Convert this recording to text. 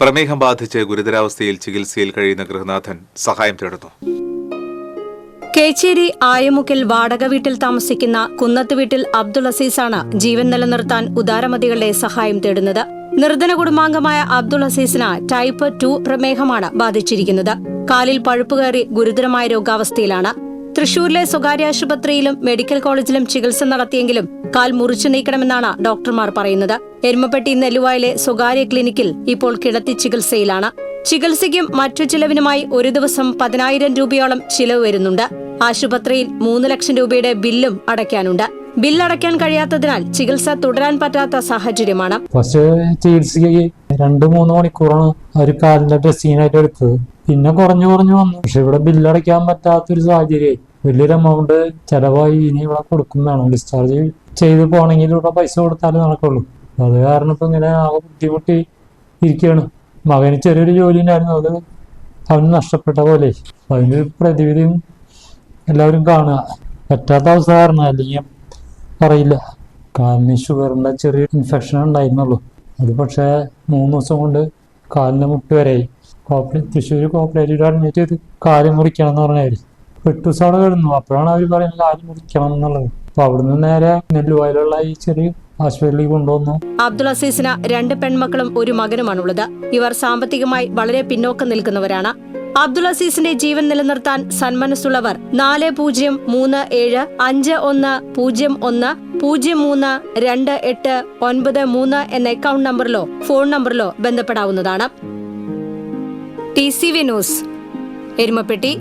പ്രമേഹം ബാധിച്ച് ഗുരുതരാവസ്ഥയിൽ ചികിത്സയിൽ കഴിയുന്ന ഗൃഹനാഥൻ സഹായം തേടുന്നു. കേച്ചേരി ആയമുക്കിൽ വാടക വീട്ടിൽ താമസിക്കുന്ന കുന്നത്ത് വീട്ടിൽ അബ്ദുൾ അസീസാണ് ജീവൻ നിലനിർത്താൻ ഉദാരമതികളുടെ സഹായം തേടുന്നത്. നിർധന കുടുംബാംഗമായ അബ്ദുൾ അസീസിന് ടൈപ്പ് ടു പ്രമേഹമാണ് ബാധിച്ചിരിക്കുന്നത്. കാലിൽ പഴുപ്പ് കയറി ഗുരുതരമായ രോഗാവസ്ഥയിലാണ്. തൃശൂരിലെ സ്വകാര്യ ആശുപത്രിയിലും മെഡിക്കൽ കോളേജിലും ചികിത്സ നടത്തിയെങ്കിലും കാൽ മുറിച്ചു നീക്കണമെന്നാണ് ഡോക്ടർമാർ പറയുന്നത്. എരുമപ്പെട്ടി നെല്ലുവായിലെ സ്വകാര്യ ക്ലിനിക്കിൽ ഇപ്പോൾ കിടത്തി ചികിത്സയിലാണ്. ചികിത്സയ്ക്കും മറ്റു ചിലവിനുമായി ഒരു ദിവസം പതിനായിരം രൂപയോളം ചിലവ് വരുന്നുണ്ട്. ആശുപത്രിയിൽ മൂന്ന് ലക്ഷം രൂപയുടെ ബില്ലും അടയ്ക്കാനുണ്ട്. ബില്ലടയ്ക്കാൻ കഴിയാത്തതിനാൽ ചികിത്സ തുടരാൻ പറ്റാത്ത സാഹചര്യമാണ്. ഫസ്റ്റ് രണ്ട് മൂന്ന് മണിക്കൂറാണ് ഒരു കാലിന്റെ ഡ്രസ്സിനായിട്ട് എടുത്തത്. പിന്നെ കുറഞ്ഞു കുറഞ്ഞു വന്നു. പക്ഷെ ഇവിടെ ബില്ലടയ്ക്കാൻ പറ്റാത്തൊരു സാഹചര്യമായി. വലിയൊരു എമൗണ്ട് ചെലവായി. ഇനി ഇവിടെ കൊടുക്കുന്നതാണ് ഡിസ്ചാർജ് ചെയ്ത് പോകണമെങ്കിൽ ഇവിടെ പൈസ കൊടുത്താലേ നടക്കുള്ളൂ. അത് കാരണം ഇപ്പം ഇങ്ങനെ ആകെ ബുദ്ധിമുട്ടി ഇരിക്കുകയാണ് മകന് ചെറിയൊരു ജോലി ഉണ്ടായിരുന്നു. അത് അവന് നഷ്ടപ്പെട്ട പോലെ. അതിന്റെ പ്രതിവിധിയും എല്ലാവരും കാണുക. പറ്റാത്ത അവസ്ഥ കാരണം അല്ലെങ്കിൽ പറയില്ല. കാലിന് ഷുഗറിന്റെ ചെറിയ ഇൻഫെക്ഷൻ ഉണ്ടായിരുന്നുള്ളൂ. അത് പക്ഷേ മൂന്ന് ദിവസം കൊണ്ട് കാലിന് മുട്ട് വരെയായി കോപ്പറേ തൃശ്ശൂർ കോപ്പറേറ്റീവ് അഡ്മിറ്റ് ചെയ്ത് കാൽ മുറിക്കണം എന്ന് പറഞ്ഞാൽ എട്ട് ദിവസം അവിടെ കിടന്നു. അപ്പോഴാണ് അവർ പറയുന്നത് കാൽ മുറിക്കണം എന്നുള്ളത്. അപ്പൊ അവിടുന്ന് നേരെ നെല്ലുവായിലുള്ള ഈ ചെറിയ ആശുപത്രിയിലേക്ക് കൊണ്ടുവന്നു. അബ്ദുൾ അസീസിന് രണ്ട് പെൺമക്കളും ഒരു മകനുമാണുള്ളത്. ഇവർ സാമ്പത്തികമായി വളരെ പിന്നോക്കം നിൽക്കുന്നവരാണ്. അബ്ദുൾ അസീസിന്റെ ജീവൻ നിലനിർത്താൻ സന്മനസ്സുള്ളവർ നാല് പൂജ്യം മൂന്ന് ഏഴ് അഞ്ച് ഒന്ന് പൂജ്യം ഒന്ന് പൂജ്യം മൂന്ന് രണ്ട് എട്ട് ഒൻപത് മൂന്ന് എന്ന അക്കൗണ്ട് നമ്പറിലോ ഫോൺ നമ്പറിലോ ബന്ധപ്പെടാവുന്നതാണ്. T C V news Erumapetti.